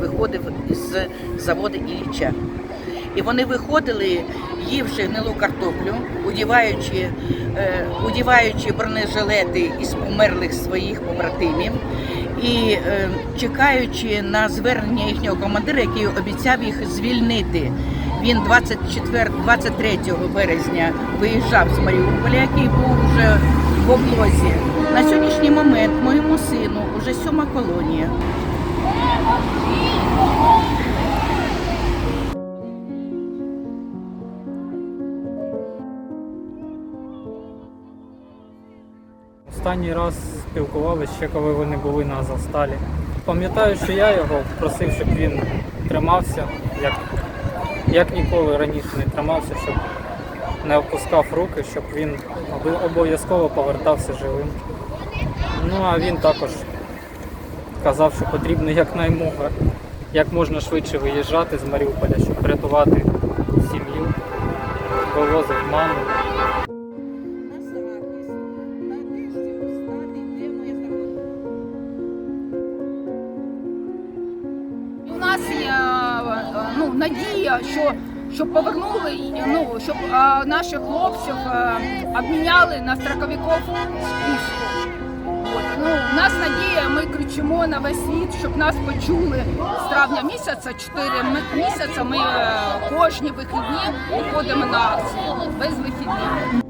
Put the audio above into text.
виходив з заводу Ілліча. І вони виходили, ївши гнилу картоплю, удіваючи, е, удіваючи бронежилети із померлих своїх побратимів і е, чекаючи на звернення їхнього командира, який обіцяв їх звільнити. Він 24, 23 березня виїжджав з Маріуполя, який був вже в облозі. На сьогоднішній момент моєму сину вже сьома колонія. Останній раз спілкувалися ще коли вони були на Азовсталі. Пам'ятаю, що я його просив, щоб він тримався, як, як ніколи раніше не тримався, щоб не опускав руки, щоб він обов'язково повертався живим. Ну а він також казав, що потрібно якнаймога, як можна швидше виїжджати з Маріуполя, щоб врятувати сім'ю, вивозив маму. У нас е, ну, надія, що щоб повернули, ну, щоб е, наших хлопців е, обміняли на строковиків з. Ну, у нас надія, ми кричимо на весь світ, щоб нас почули з травня місяця, Чотири місяця ми е, кожні вихідні виходимо на акцію без вихідних.